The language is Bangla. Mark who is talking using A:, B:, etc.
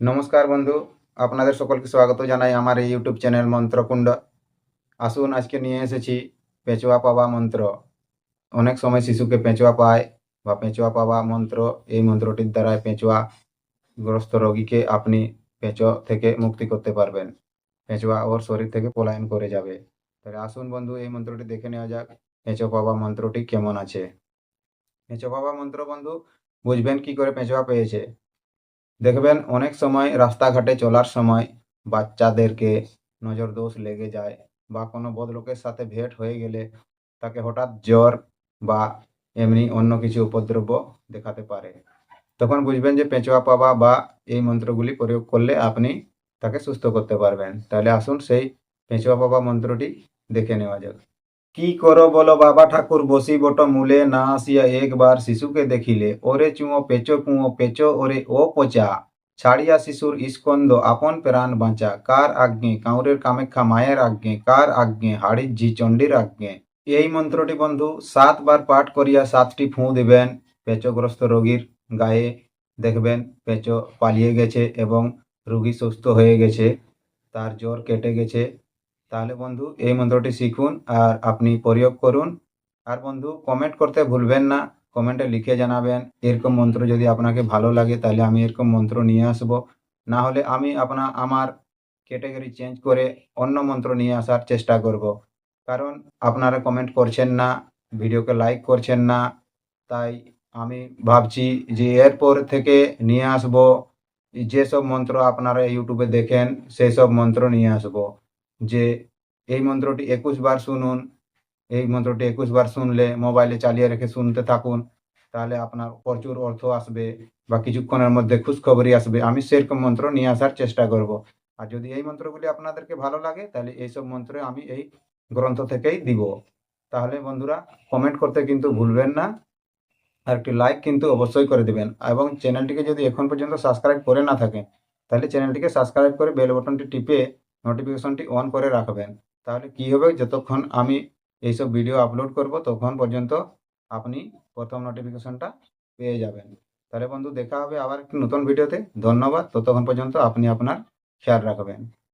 A: নমস্কার বন্ধু, আপনাদের সকলকে স্বাগত জানাই আমার এই ইউটিউব চ্যানেল মন্ত্রকুণ্ড। আসুন, আজকে নিয়ে এসেছি পেঁচুয়া পাওয়া মন্ত্র। অনেক সময় শিশুকে পেঁচুয়া পায় বা পেঁচুয়া পাওয়া মন্ত্র, এই মন্ত্রটির দ্বারায় পেঁচুয়া গ্রস্ত রোগীকে আপনি পেঁচো থেকে মুক্তি করতে পারবেন। পেঁচুয়া ওর শরীর থেকে পলায়ন করে যাবে। তাহলে আসুন বন্ধু, এই মন্ত্রটি দেখে নেওয়া যাক, পেঁচো পাওয়া মন্ত্রটি কেমন আছে। পেঁচো পাওয়া মন্ত্র বন্ধু, বুঝবেন কি করে পেঁচুয়া পেয়েছে? দেখবেন অনেক সময় রাস্তাঘাটে চলার সময় বাচ্চাদেরকে নজর দোষ লেগে যায় বা কোনো বদলোকের সাথে ভেট হয়ে গেলে তাকে হঠাৎ জ্বর বা এমনি অন্য কিছু উপদ্রব দেখাতে পারে। তখন বুঝবেন যে পেঁচোয়া পাওয়া বা এই মন্ত্রগুলি প্রয়োগ করলে আপনি তাকে সুস্থ করতে পারবেন। তাহলে আসুন সেই পেঁচোয়া পাওয়া মন্ত্রটি দেখে নেওয়া যাক। কি করো বলো বাবা ঠাকুর, বসি বট মূলে না আসিয়া একবার শিশুকে দেখিলে, ওরে চুঁয়ো পেচো কুঁয়ো পেচো, ওরে ও পচা। ছাড়িয়া শিশুর ইস্কন্দ আপন প্রাণ বাঁচা, কার আজ্ঞে? কাউরের কামাখ্যা মায়ের আজ্ঞে, কার আজ্ঞে? হাড়ির ঝি চণ্ডীর আজ্ঞে। এই মন্ত্রটি বন্ধু সাতবার পাঠ করিয়া সাতটি ফুঁ দিবেন, পেচোগ্রস্ত রোগীর গায়ে দেখবেন, পেচো পালিয়ে গেছে এবং রুগী সুস্থ হয়ে গেছে, তার জ্বর কেটে গেছে তাহলে বন্ধু, এই মন্ত্রটি শিখুন আর আপনি প্রয়োগ করুন। আর বন্ধু কমেন্ট করতে ভুলবেন না কমেন্টে লিখে জানাবেন, এরকম মন্ত্র যদি আপনাকে ভালো লাগে তাহলে আমি এরকম মন্ত্র নিয়ে আসব। না হলে আমি আপনা, আমার ক্যাটাগরি চেঞ্জ করে অন্য মন্ত্র নিয়ে আসার চেষ্টা করব। কারণ আপনারা কমেন্ট করছেন না, ভিডিওকে লাইক করছেন না, তাই আমি ভাবছি যে এরপর থেকে নিয়ে আসব যেসব মন্ত্র আপনারা ইউটিউবে দেখেন, সেই সব মন্ত্র নিয়ে আসব। যে এই মন্ত্রটি একুশ বার শুনুন, এই মন্ত্রটি একুশ বার শুনলে মোবাইলে চালিয়ে রেখে শুনতে থাকুন, তাহলে আপনার প্রচুর অর্থ আসবে বা কিছুক্ষণের মধ্যে খুশখবরি আসবে। আমি সেরকম মন্ত্র নিয়ে আসার চেষ্টা করব। আর যদি এই মন্ত্রগুলি আপনাদেরকে ভালো লাগে, তাহলে এইসব মন্ত্র আমি এই গ্রন্থ থেকেই দিব। তাহলে বন্ধুরা কমেন্ট করতে কিন্তু ভুলবেন না, আর একটি লাইক কিন্তু অবশ্যই করে দেবেন। এবং চ্যানেলটিকে যদি এখন পর্যন্ত সাবস্ক্রাইব করে না থাকেন, তাহলে চ্যানেলটিকে সাবস্ক্রাইব করে বেল বাটনটি টিপে নোটিফিকেশনটি অন করে রাখবেন। তাহলে কি হবে? যতক্ষণ আমি এইসব ভিডিও আপলোড করব তখন পর্যন্ত আপনি প্রথম নোটিফিকেশনটা পেয়ে যাবেন। তাহলে বন্ধু, দেখা হবে আবার একটি নতুন ভিডিওতে ধন্যবাদ। ততক্ষণ পর্যন্ত আপনি আপনার খেয়াল রাখবেন।